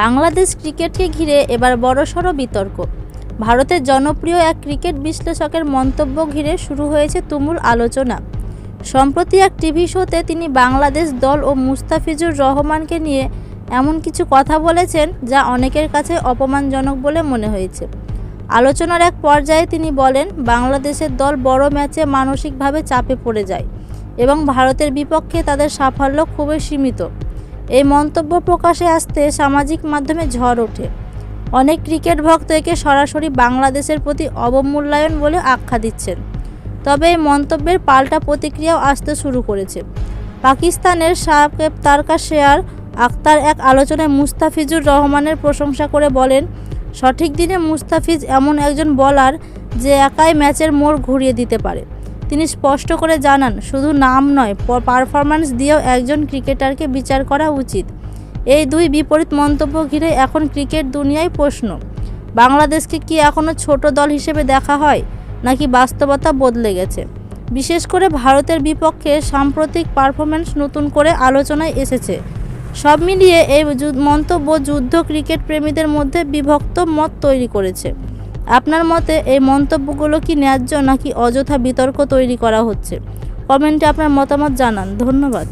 বাংলাদেশ ক্রিকেটকে ঘিরে এবার বড়সড় বিতর্ক। ভারতের জনপ্রিয় এক ক্রিকেট বিশ্লেষকের মন্তব্য ঘিরে শুরু হয়েছে তুমুল আলোচনা। সম্প্রতি এক টিভি শোতে তিনি বাংলাদেশ দল ও মুস্তাফিজুর রহমানকে নিয়ে এমন কিছু কথা বলেছেন যা অনেকের কাছে অপমানজনক বলে মনে হয়েছে। আলোচনার এক পর্যায়ে তিনি বলেন, বাংলাদেশের দল বড় ম্যাচে মানসিকভাবে চাপে পড়ে যায় এবং ভারতের বিপক্ষে তাদের সাফল্য খুবই সীমিত। এই মন্তব্য প্রকাশে আসতে সামাজিক মাধ্যমে ঝড় ওঠে। অনেক ক্রিকেট ভক্ত একে সরাসরি বাংলাদেশের প্রতি অবমূল্যায়ন বলে আখ্যা দিচ্ছেন। তবে এই মন্তব্যের পাল্টা প্রতিক্রিয়াও আসতে শুরু করেছে। পাকিস্তানের সাবেক তারকা শেয়ার আক্তার এক আলোচনায় মুস্তাফিজুর রহমানের প্রশংসা করে বলেন, সঠিক দিনে মুস্তাফিজ এমন একজন বলার যে একাই ম্যাচের মোড় ঘুরিয়ে দিতে পারে। তিনি স্পষ্ট করে জানান, শুধু নাম নয় পারফরম্যান্স দিয়েও একজন ক্রিকেটারকে বিচার করা উচিত। এই দুই বিপরীত মন্তব্য ঘিরে এখন ক্রিকেট দুনিয়ায় প্রশ্ন। বাংলাদেশকে কি এখনও ছোট দল হিসেবে দেখা হয়, নাকি বাস্তবতা বদলে গেছে? বিশেষ করে ভারতের বিপক্ষে সাম্প্রতিক পারফরম্যান্স নতুন করে আলোচনায় এসেছে। সব মিলিয়ে এই মন্তব্য যুদ্ধ ক্রিকেট প্রেমীদের মধ্যে বিভক্ত মত তৈরি করেছে। আপনার মতে এই মন্তব্যগুলো কি ন্যায্য নাকি অযথা বিতর্ক তৈরি করা হচ্ছে? কমেন্টে আপনার মতামত জানান। ধন্যবাদ।